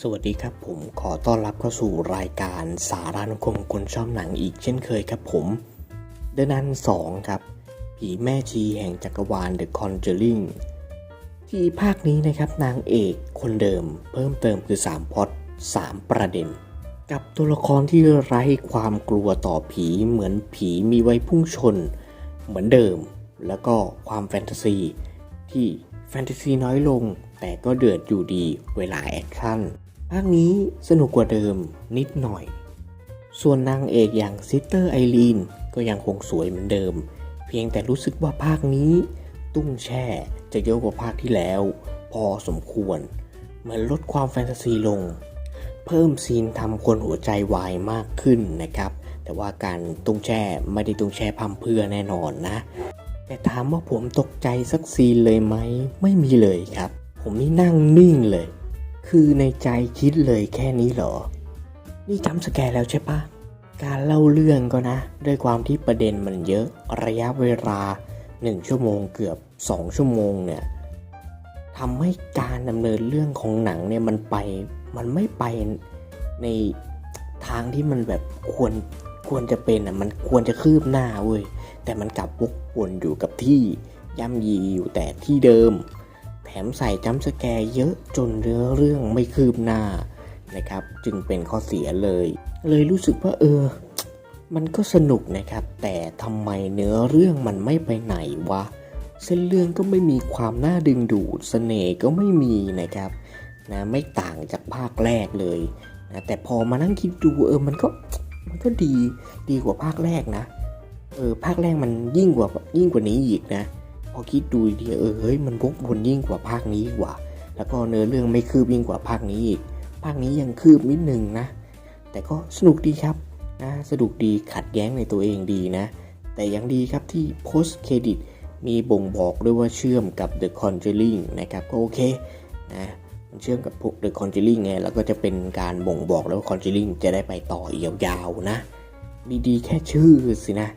สวัสดีครับผมขอต้อนรับเข้าสู่รายการสารานุกรมคนชอบหนังอีกเช่นเคยครับผมเดนันสองครับ ผีแม่ชีแห่งจักรวาล The Conjuring ที่ภาคนี้นะครับนางเอกคนเดิมเพิ่มเติมคือ 3พอด3 ประเด็น กับตัวละครที่ไร้ความกลัวต่อผีเหมือนผีมีไว้พุ่งชน เหมือนเดิม แล้วก็ความแฟนตาซี ที่แฟนตาซีน้อยลงแต่ก็เดือดอยู่ดีเวลาแอคชั่น ภาคนี้สนุกกว่าเดิมนิดหน่อย ส่วนนางเอกอย่างซิสเตอร์ไอรีนก็ยังคงสวยเหมือนเดิม เพียงแต่รู้สึกว่าภาคนี้ ตุ้งแช่จะเยอะกว่าภาคที่แล้ว พอสมควร เหมือนลดความแฟนตาซีลง เพิ่มซีนทำคนหัวใจวายมากขึ้นนะครับ แต่ว่าการตุ้งแช่ไม่ได้ตุ้งแช่พัมเพื่อแน่นอนนะ แต่ถามว่าผมตกใจสักซีนเลยไหมไม่มีเลยครับ ผมนี่นั่งนิ่งเลย คือในใจคิดเลยแค่นี้เหรอ นี่จำสแกร์แล้วใช่ปะ การเล่าเรื่องก็นะ ด้วยความที่ประเด็นมันเยอะระยะเวลา 1 ชั่วโมงเกือบ 2 ชั่วโมงเนี่ยทำให้การดำเนินเรื่องของหนังเนี่ยมันไปมันไม่ไปในทางที่มันแบบควรควรจะเป็นอะมันควรจะคืบหน้าเว้ยแต่มันกลับวกวนอยู่กับที่ย่ำยีอยู่แต่ที่เดิม มใส่จัมสแกร์เยอะจนเนื้อเรื่องไม่คืบหน้านะครับ จึงเป็นข้อเสียเลย เลยรู้สึกว่าเออ มันก็สนุกนะครับ แต่ทำไมเนื้อเรื่องมันไม่ไปไหนวะ เส้นเรื่องก็ไม่มีความน่าดึงดูดเสน่ห์ก็ไม่มีนะครับนะไม่ต่างจากภาคแรกเลยนะแต่พอมานั่งคิดดูเออมันก็มันก็ดีดีกว่าภาคแรกนะเออภาคแรกมันยิ่งกว่ายิ่งกว่านี้อีกนะ พอคิดดูดีเออเฮ้ยมันวกวนยิ่งกว่าภาคนี้กว่า แล้วก็เนื้อเรื่องไม่คืบยิ่งกว่าภาคนี้อีกภาคนี้ยังคืบนิดหนึ่งนะ แต่ก็สนุกดีครับนะสนุกดีขัดแย้งในตัวเองดีนะ แต่ยังดีครับที่ post credit มีบ่งบอกด้วยว่าเชื่อมกับ The Conjuring นะครับก็โอเคนะมันเชื่อมกับพวก The Conjuring ไงแล้วก็จะเป็นการบ่งบอกแล้วว่า Conjuring จะได้ไปต่อยาวๆนะ ดีๆ แค่ชื่อสินะ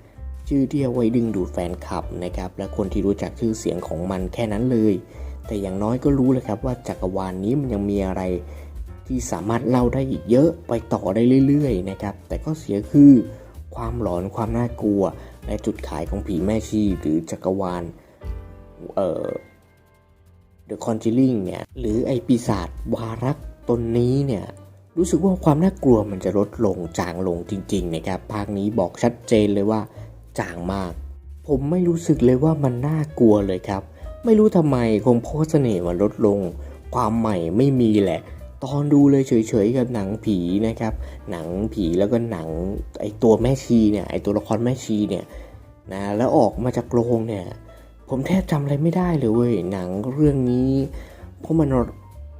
ชื่อที่เอาไว้ดึงดูดแฟนคลับนะครับ และคนที่รู้จักชื่อเสียงของมันแค่นั้นเลย แต่อย่างน้อยก็รู้เลยครับว่าจักรวาลนนี้มันยังมีอะไรที่สามารถเล่าได้อีกเยอะไปต่อได้เรื่อยๆนะครับ แต่ก็เสียคือความหลอนความน่ากลัว และจุดขายของผีแม่ชีหรือจักรวาลเอ่อ The Conjuring เนี่ยหรือไอปีศาจวารักตนนี้เนี่ยรู้สึกว่าความน่ากลัวมันจะลดลงจางลงจริงๆนะครับภาคนี้บอกชัดเจนเลยว่า จางมาก ผมไม่รู้สึกเลยว่ามันน่ากลัวเลยครับ ไม่รู้ทำไมคงเพราะเสน่ห์มันลดลง ความใหม่ไม่มีแหละ ตอนดูเลยเฉยๆกับหนังผีนะครับ หนังผีแล้วก็หนังไอตัวแม่ชีเนี่ยไอตัวละครแม่ชีเนี่ยนะแล้วออกมาจากโรงเนี่ย ผมแทบจำอะไรไม่ได้เลยเว้ยหนังเรื่องนี้เพราะมัน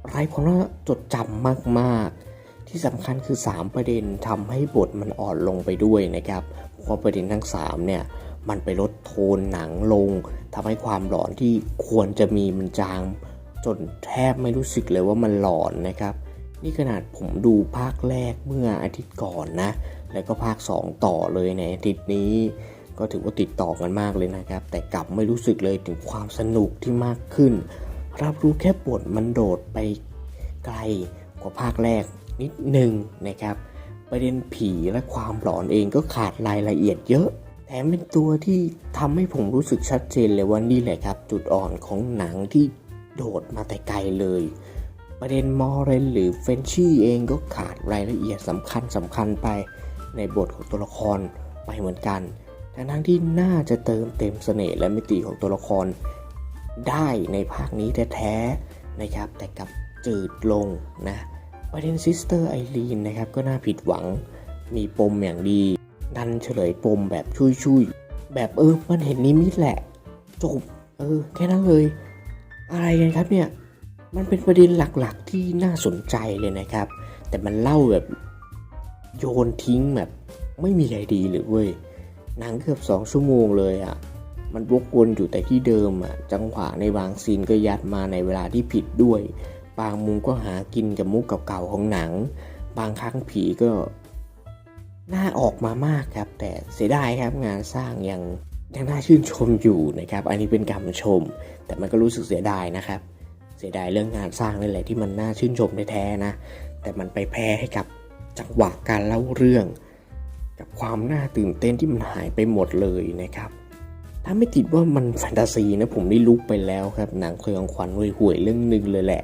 ไร้ความน่าจดจำมากๆ ที่สำคัญคือ 3 ประเด็นทำให้บทมันอ่อนลงไปด้วยนะครับ เพราะประเด็นทั้ง3เนี่ยมันไปลดโทนหนังลงทำให้ความหลอนที่ควรจะมีมันจางจนแทบไม่รู้สึกเลยว่ามันหลอนนะครับ นี่ขนาดผมดูภาคแรกเมื่ออาทิตย์ก่อนนะ แล้วก็ภาค 2 ต่อเลยในอาทิตย์นี้ ก็ถือว่าติดต่อกันมากเลยนะครับ แต่กลับไม่รู้สึกเลยถึงความสนุกที่มากขึ้น รับรู้แค่บทมันโดดไปไกลกว่าภาคแรกนิดหนึ่งนะครับ ประเด็นผีและความหลอนเองก็ขาดรายละเอียดเยอะ แถมเป็นตัวที่ทำให้ผมรู้สึกชัดเจนเลยว่านี่แหละครับ จุดอ่อนของหนังที่โดดมาแต่ไกลเลย ประเด็นมอร์เรนหรือเฟนชี่เองก็ขาดรายละเอียดสำคัญสำคัญไปในบทของตัวละครไปเหมือนกันทั้งทั้งที่น่าจะเติมเต็มเสน่ห์และมิติของตัวละคร ได้ในภาคนี้แท้ๆนะครับ แต่กลับจืดลงนะ ประเด็นซิสเตอร์ไอรีนนะครับก็น่าผิดหวัง มีปมอย่างดี ดันเฉลยปมแบบชุยๆ แบบเออมันเห็นนิมิตแหละ จบ เออ แค่นั้นเลย อะไรกันครับเนี่ย มันเป็นประเด็นหลักๆที่น่าสนใจเลยนะครับ แต่มันเล่าแบบโยนทิ้งแบบไม่มีอะไรดีเลยเว้ย หนังเกือบสองชั่วโมงเลยอะ่ะ มันวกวนอยู่แต่ที่เดิมอะ่ะ จังหวะในบางซีนก็ยัดมาในเวลาที่ผิดด้วย บางมุมก็หากินกับมุกเก่าๆของหนัง บางครั้งผีก็น่าออกมามากครับ แต่เสียดายครับงานสร้างยังยังน่าชื่นชมอยู่นะครับ อันนี้เป็นคำชม แต่มันก็รู้สึกเสียดายนะครับ เสียดายเรื่องงานสร้างนี่แหละที่มันน่าชื่นชมแท้ๆนะ แต่มันไปแพ้ให้กับจังหวะการเล่าเรื่อง กับความน่าตื่นเต้นที่มันหายไปหมดเลยนะครับถ้าไม่ติดว่ามันแฟนตาซีนะผมได้ลุกไปแล้วครับหนังเคยองขวัญห่วยๆเรื่องหนึ่งเลยแหละ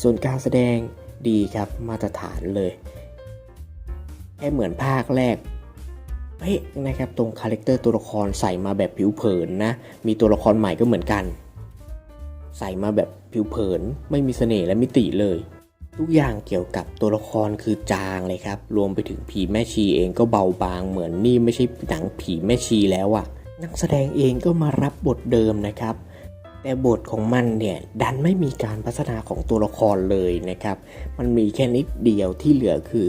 ส่วนการแสดงดีครับมาตรฐานเลยแค่เหมือนภาคแรกเป๊ะนะครับตรงคาแรคเตอร์ตัวละครใส่มาแบบผิวเผินนะ มีตัวละครใหม่ก็เหมือนกัน ใส่มาแบบผิวเผิน ไม่มีเสน่ห์และมิติเลย ทุกอย่างเกี่ยวกับตัวละครคือจางเลยครับ รวมไปถึงผีแม่ชีเองก็เบาบางเหมือนนี่ไม่ใช่หนังผีแม่ชีแล้วอะนักแสดงเองก็มารับบทเดิมนะครับ แต่บทของมันเนี่ยดันไม่มีการพัฒนาของตัวละครเลยนะครับ มันมีแค่นิดเดียวที่เหลือคือ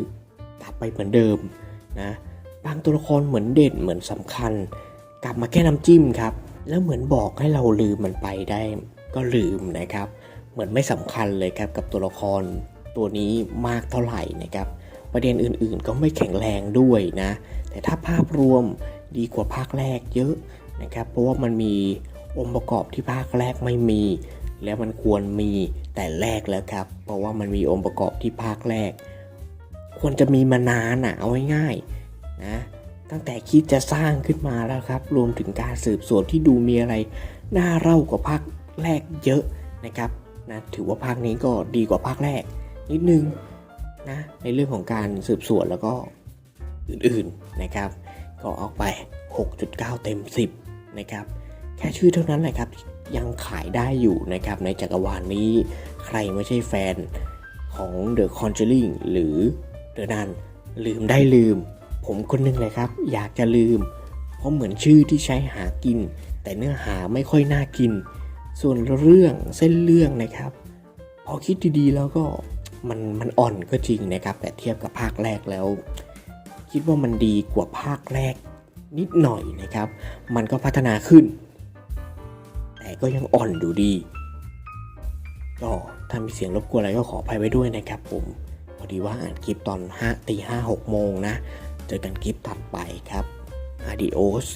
กลับไปเหมือนเดิมนะบางตัวละครเหมือนเด่นเหมือนสำคัญ กลับมาแค่น้ำจิ้มครับ แล้วเหมือนบอกให้เราลืมมันไปได้ก็ลืมนะครับ เหมือนไม่สำคัญเลยครับกับตัวละครตัวนี้มากเท่าไหร่นะครับ ประเด็นอื่นๆก็ไม่แข็งแรงด้วยนะ แต่ถ้าภาพรวมดีกว่าภาคแรกเยอะนะครับ เพราะว่ามันมี องค์ประกอบที่ภาคแรกไม่มี แล้วมันควรมีแต่แรกแล้วครับ เพราะว่ามันมีองค์ประกอบที่ภาคแรก ควรจะมีมานานอะเอาง่ายๆนะตั้งแต่คิดจะสร้างขึ้นมาแล้วครับ รวมถึงการสืบสวนที่ดูมีอะไร น่าเล่ากว่าภาคแรกเยอะนะครับนะถือว่าภาคนี้ก็ดีกว่าภาคแรก นิดนึงนะในเรื่องของการสืบสวนแล้วก็อื่นๆนะครับ ก็เอาไป 6.9 เต็ม 10 นะครับ แค่ชื่อเท่านั้นแหละครับยังขายได้อยู่นะครับในจักรวาลนี้ใครไม่ใช่แฟนของ The Conjuring หรือ The Nun ลืมได้ลืม ผมคนหนึงเลยครับ อยากจะลืม เพราะเหมือนชื่อที่ใช้หากิน แต่เนื้อหาไม่ค่อยน่ากิน ส่วนเรื่องเส้นเรื่องนะครับ พอคิดดีๆแล้วก็มันมันอ่อนก็จริงนะครับ แต่เทียบกับภาคแรกแล้ว คิดว่ามันดีกว่าภาคแรกนิดหน่อยนะครับ มันก็พัฒนาขึ้น ก็ยังอ่อนอยู่ดีก็ถ้ามีเสียงรบกวนอะไรก็ขออภัยไว้ด้วยนะครับผมพอดีว่าอ่านคลิปตอน5ตีห้าหกโมงนะ เจอกันคลิปถัดไปครับ Adios